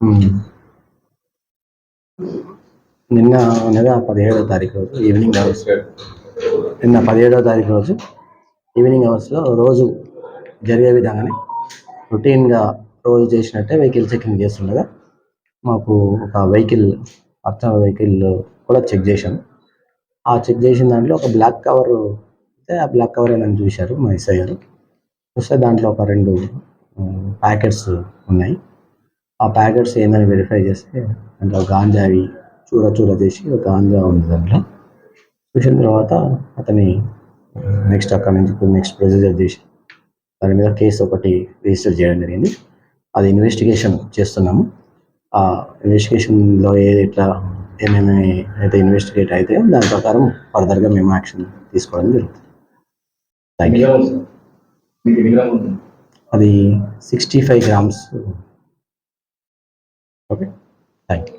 మ్మ్. నిన్న అనగా పదిహేడవ తారీఖు రోజు ఈవినింగ్ అవర్స్ నిన్న పదిహేడవ తారీఖు రోజు ఈవినింగ్ అవర్స్లో రోజు జరిగే విధంగానే రొటీన్గా రోజు చేసినట్టే వెహికల్ చెకింగ్ చేస్తుండగా మాకు ఒక వెహికల్ అర్చన వెహికల్ కూడా చెక్ చేశాను ఆ చెక్ చేసిన దాంట్లో ఒక బ్లాక్ కవర్ అయితే ఆ బ్లాక్ కవర్ ఏమైనా చూశారు మా ఎస్ఐ గారు. చూస్తే దాంట్లో ఒక రెండు ప్యాకెట్స్ ఉన్నాయి. ఆ ప్యాకెట్స్ ఏందని వెరిఫై చేస్తే దాంట్లో గాంజావి చూర చూర చేసి ఒక గాంజా ఉంది దాంట్లో. చూసిన తర్వాత అతని నెక్స్ట్ అక్కడ నుంచి నెక్స్ట్ ప్రొసీజర్ చేసి దాని మీద కేసు ఒకటి రిజిస్టర్ చేయడం జరిగింది. అది ఇన్వెస్టిగేషన్ చేస్తున్నాము. ఆ ఇన్వెస్టిగేషన్లో ఏది ఎట్లా ఏమేమి అయితే ఇన్వెస్టిగేట్ అయితే దాని ప్రకారం ఫర్దర్గా మేము యాక్షన్ తీసుకోవడం జరుగుతుంది. థ్యాంక్ యూ మీకు ఎన్ని గ్రాములు ఉంది అది sixty five grams okay thank you